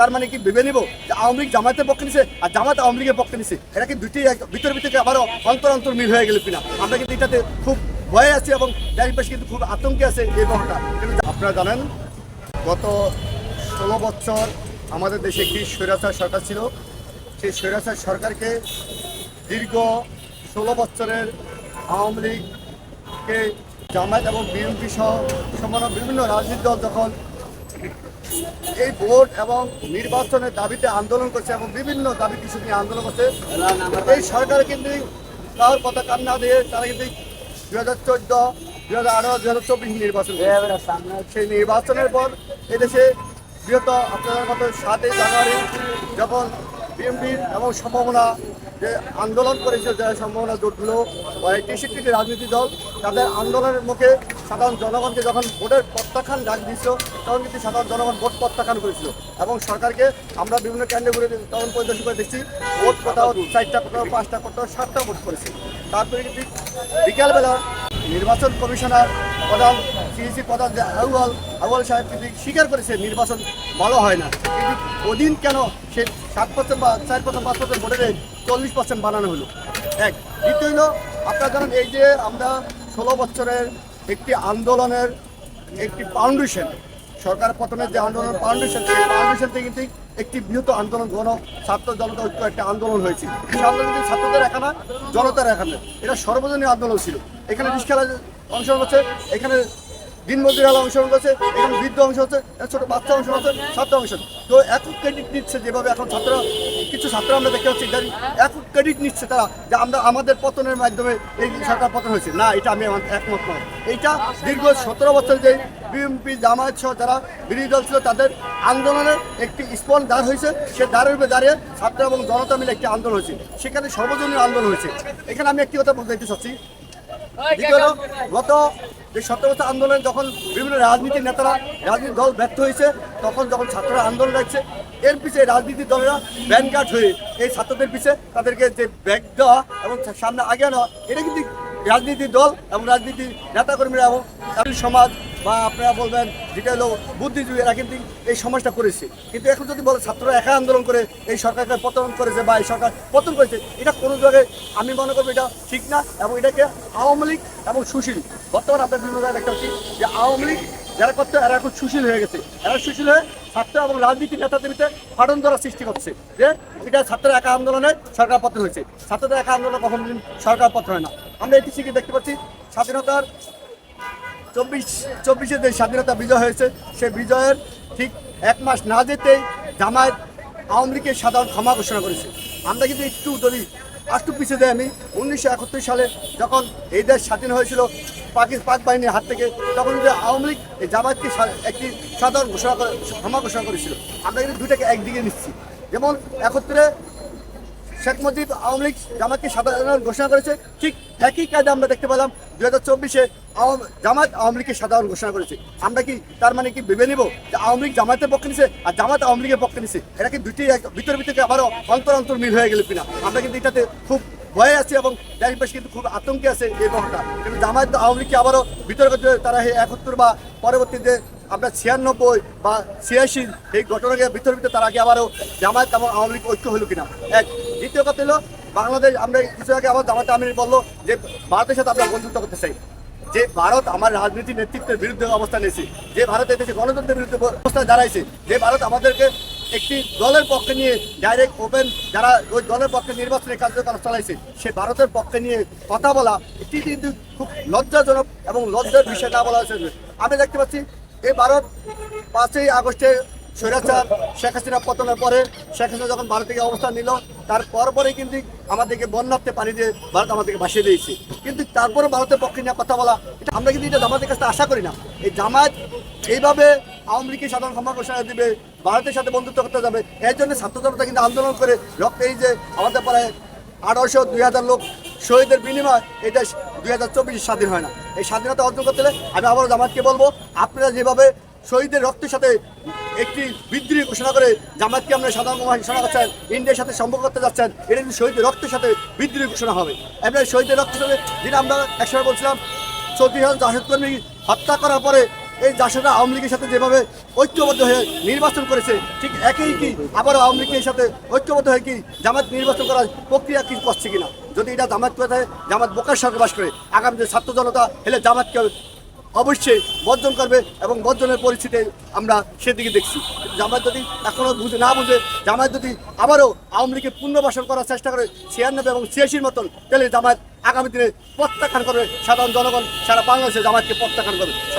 তার মানে কি ভেবে নিব যে আওয়ামী লীগ জামাতের পক্ষে নিছে আর জামাত আওয়ামী লীগের পক্ষে নিছে? এটা কি দুটি ভিতর ভিতরে আবারও অন্তর অন্তর মিল হয়ে গেল কিনা? আমরা কিন্তু এটাতে খুব ভয়ে আছি এবং চারিপাশে কিন্তু খুব আতঙ্কে আছে এই ব্যাপারটা আপনারা জানেন, গত ষোলো বছর আমাদের দেশে একটি স্বৈরাচার সরকার ছিল। সেই স্বৈরাচার সরকারকে দীর্ঘ ষোলো বছরের আওয়ামী লীগকে জামায়াত এবং বিএনপি সহ সমান বিভিন্ন রাজনৈতিক দল যখন এই ভোট এবং নির্বাচনের দাবিতে আন্দোলন করছে এবং বিভিন্ন দাবি কিছু নিয়ে আন্দোলন করছে। এই সরকার কিন্তু তার কথা কান না দিয়ে তারা কিন্তু দুই হাজার চোদ্দ, দুই হাজার আঠারো, দুই হাজার চব্বিশ নির্বাচন সেই নির্বাচনের পর এদেশে বৃহৎ আপনাদের মতো সাতই জানুয়ারি যখন বিএনপির এবং সম্ভাবনা যে আন্দোলন করেছিল যারা সম্ভাবনা জোটগুলো তেষট্টিটি রাজনৈতিক দল, তাদের আন্দোলনের মুখে সাধারণ জনগণকে যখন ভোটের প্রত্যাখ্যান ডাক দিয়েছিল, তখন কিন্তু সাধারণ জনগণ ভোট প্রত্যাখ্যান করেছিল। এবং সরকারকে আমরা বিভিন্ন কেন্দ্রে ঘুরে তখন পরিদর্শন করে দেখছি, ভোট কোথাও চারটা কোথাও, পাঁচটা কোথাও, সাতটা ভোট করেছে। তারপরে কিন্তু বিকালবেলা নির্বাচন কমিশনার প্রধান, সিইসি প্রধান যে আউয়াল আউয়াল সাহেব কিন্তু স্বীকার করেছে নির্বাচন ভালো হয় না। কিন্তু ওদিন কেন সে সাত পার্সেন্ট বা চার পার্সেন্ট পাঁচ পার্সেন্ট ভোটে চল্লিশ পার্সেন্ট বানানো হলো? এক। দ্বিতীয় হলো, আপনারা জানেন, এই যে আমরা ষোলো বছরের একটি আন্দোলনের একটি ফাউন্ডেশন সরকার পতনের যে আন্দোলনের ফাউন্ডেশন সেই ফাউন্ডেশন থেকে কিন্তু একটি বৃহৎ আন্দোলন গণ ছাত্র জনতা ঐক্য একটা আন্দোলন হয়েছে। সেই আন্দোলন কিন্তু ছাত্রদের একানা, জনতার একানা। এটা সর্বজনীন আন্দোলন ছিল। এখানে রিক্সালা অংশগ্রহণ হচ্ছে, এখানে দিনমজুর আলা অংশগ্রহণ করছে, এখানে বৃদ্ধ অংশ হচ্ছে ছোট বাচ্চা অংশ হচ্ছে, ছাত্র অংশ। তো একক ক্রেডিট নিচ্ছে যেভাবে এখন ছাত্র কিছু ছাত্র আমরা দেখতে পাচ্ছি, ইদানিং একক ক্রেডিট নিচ্ছে তারা, যে আমরা আমাদের পতনের মাধ্যমে এই সরকার পতন হয়েছে। না, এটা আমি আমার একমত নয়। এইটা দীর্ঘ সতেরো বছর যে বিএনপি জামায়াত সহ যারা বিরোধী দল ছিল, তাদের আন্দোলনের একটি স্পন দাঁড় হয়েছে। সে দাঁড়ের উপরে দাঁড়িয়ে ছাত্র এবং জনতা মিলে একটি আন্দোলন হয়েছে। সেখানে সর্বজনীয় আন্দোলন হয়েছে। এখানে আমি একটি কথা বলতে চাচ্ছি। গত যে সতেরো আন্দোলনে যখন বিভিন্ন রাজনীতির নেতারা রাজনীতি দল ব্যর্থ হয়েছে তখন যখন ছাত্ররা আন্দোলন রাখছে এর পিছিয়ে রাজনীতি দলেরা ব্যানগার্ড হয়ে এই ছাত্রদের পিছিয়ে তাদেরকে যে ব্যাগ দেওয়া এবং সামনে আগে নেওয়া এটা কিন্তু রাজনীতির দল এবং রাজনীতি নেতাকর্মীরা এবং সমাজ বা আপনারা বলবেন যেটা হলো বুদ্ধিজীবী, এরা কিন্তু এই সমাজটা করেছে। কিন্তু এখন যদি বলে ছাত্ররা একা আন্দোলন করে, এই সরকারকে পতন করেছে বা এই সরকার পতন করেছে, এটা কোনো জায়গায় আমি মনে করব এটা ঠিক না এবং এটাকে আওয়ামী লীগ এবং সুশীল, বর্তমানে আপনার বিভিন্ন জায়গায় দেখতে পাচ্ছি যে আওয়ামী লীগ যারা করতে এরা এখন সুশীল হয়ে গেছে। এরা সুশীল হয়ে ছাত্র এবং রাজনীতি ভিতরে ফাটন দ্বারা সৃষ্টি করছে যে এটা ছাত্রের একা আন্দোলনে সরকার পতন হয়েছে। ছাত্রদের একা আন্দোলনে কখনো দিন সরকার পতন হয় না। আমরা এটি শিখে দেখতে পাচ্ছি স্বাধীনতার চব্বিশ, চব্বিশে যে স্বাধীনতা বিজয় হয়েছে, সে বিজয়ের ঠিক এক মাস না যেতেই জামায়াত আওয়ামী লীগের সাধারণ ক্ষমা ঘোষণা করেছে। আমরা কিন্তু একটু যদি একটু পিছিয়ে দেয় আমি, উনিশশো একাত্তর সালে যখন এই দেশ স্বাধীন হয়েছিল পাকিস্তান পাক বাহিনীর হাত থেকে, তখন কিন্তু আওয়ামী লীগ এই জামায়াতকে একটি সাধারণ ঘোষণা করে, ক্ষমা ঘোষণা করেছিল। আমরা কিন্তু দুটাকে একদিকে নিচ্ছি। যেমন একত্রে শেখ মুজিব আওয়ামী লীগ জামাতকে সাধারণ ঘোষণা করেছে। ঠিক একই কাজে আমরা দেখতে পেলাম দুই হাজার চব্বিশে জামাত আওয়ামী লীগকে সাধারণ ঘোষণা করেছে। আমরা কি তার মানে কি ভেবে নিব যে আওয়ামী লীগ জামাতের পক্ষে নিছে আর জামাত আওয়ামী লীগের পক্ষে নিছে? এটা কি দুটি ভিতর ভিতরে আবারও অন্তর অন্তর মিল হয়ে গেল কিনা? আমরা কিন্তু এটাতে খুব ভয়ে আছি এবং চারিপাশে কিন্তু খুব আতঙ্কে আছে এই ব্যাপারটা। কিন্তু জামায়াত আওয়ামী লীগকে আবারও ভিতরে তারা এই একাত্তর বা পরবর্তীতে আমরা ছিয়ানব্বই বা ছিয়াশি এই ঘটনাকে ভিতর ভিতরে তার আগে আবারও জামায়াত এবং আওয়ামী লীগ ঐক্য হলো কিনা? এক দ্বিতীয় কথা হলো, বাংলাদেশ, আমরা কিছু আগে আবার জামাত আমির বলল যে ভারতের সাথে আমরা বন্ধুত্ব করতে চাই। যে ভারত আমার রাজনীতি নেতৃত্বের বিরুদ্ধে অবস্থান নিয়েছে, যে ভারতের দেশে গণতন্ত্রের বিরুদ্ধে অবস্থায় দাঁড়াইছে, যে ভারত আমাদেরকে একটি দলের পক্ষে নিয়ে ডাইরেক্ট ওপেন যারা ওই দলের পক্ষে নির্বাচনের কার্যকলাপ চালাইছে, সে ভারতের পক্ষে নিয়ে কথা বলা এটি কিন্তু খুব লজ্জাজনক এবং লজ্জার বিষয় না বলা হয়েছে। আমি দেখতে পাচ্ছি এই ভারত পাঁচই আগস্টে স্বৈরাচার, শেখ হাসিনা পতনের পরে শেখ হাসিনা যখন ভারত থেকে অবস্থান নিল, তার পরপরে কিন্তু আমাদেরকে বন্যার্থে পানি দিয়ে ভারত আমাদেরকে ভাসিয়ে দিয়েছে। কিন্তু তারপরে ভারতের পক্ষে নিয়ে কথা বলা, এটা আমরা কিন্তু এটা জামাতের কাছে আশা করি না। এই জামাত এইভাবে আওয়ামী লীগের সাধারণ ঘোষণা দিবে, ভারতের সাথে বন্ধুত্ব করতে যাবে, এর জন্য ছাত্র জনতা কিন্তু আন্দোলন করে রক্ত এই যে আমাদের প্রায় আঠারোশো দুই হাজার লোক শহীদের বিনিময় দেশ দুই হাজার চব্বিশে স্বাধীন হয় না। এই স্বাধীনতা অর্জন করতে হলে আমি আবারও জামাতকে বলব, আপনারা যেভাবে শহীদের রক্তের সাথে একটি বিদ্রোহী ঘোষণা করে জামাতকে আমরা সাধারণ ঘোষণা করছেন, ইন্ডিয়ার সাথে সম্পর্ক করতে যাচ্ছেন এটা কিন্তু শহীদের রক্তের সাথে বিদ্রোহী ঘোষণা হবে। এবার শহীদের রক্তের সাথে যেটা আমরা একসময় বলছিলাম চৌত্রিশ হাজার জাহেদ কর্মী, হত্যা করার পরে এই জাসরা আওয়ামী লীগের সাথে যেভাবে ঐক্যবদ্ধ হয়ে নির্বাচন করেছে, ঠিক একই কি আবারও আওয়ামী লীগের সাথে ঐক্যবদ্ধ হয়ে কি জামাত নির্বাচন করার প্রক্রিয়া কি করছে কিনা? যদি এটা জামাত করে থাকে জামাত বোকার সরকার বাস করে, আগামী যে ছাত্র জনতা হেলে জামাতকে অবশ্যই বর্জন করবে এবং বর্জনের পরিস্থিতি আমরা সেদিকে দেখছি। জামায়াত যদি এখনও বুঝে না বুঝে, জামায়াত যদি আবারও আওয়ামী লীগকে পুনর্বাসন করার চেষ্টা করে ছিয়ানব্বই এবং ছিয়াশির মতন, তাহলে জামায়াত আগামী দিনে প্রত্যাখ্যান করবে। সাধারণ জনগণ সারা বাংলাদেশে জামায়াতকে প্রত্যাখ্যান করবে।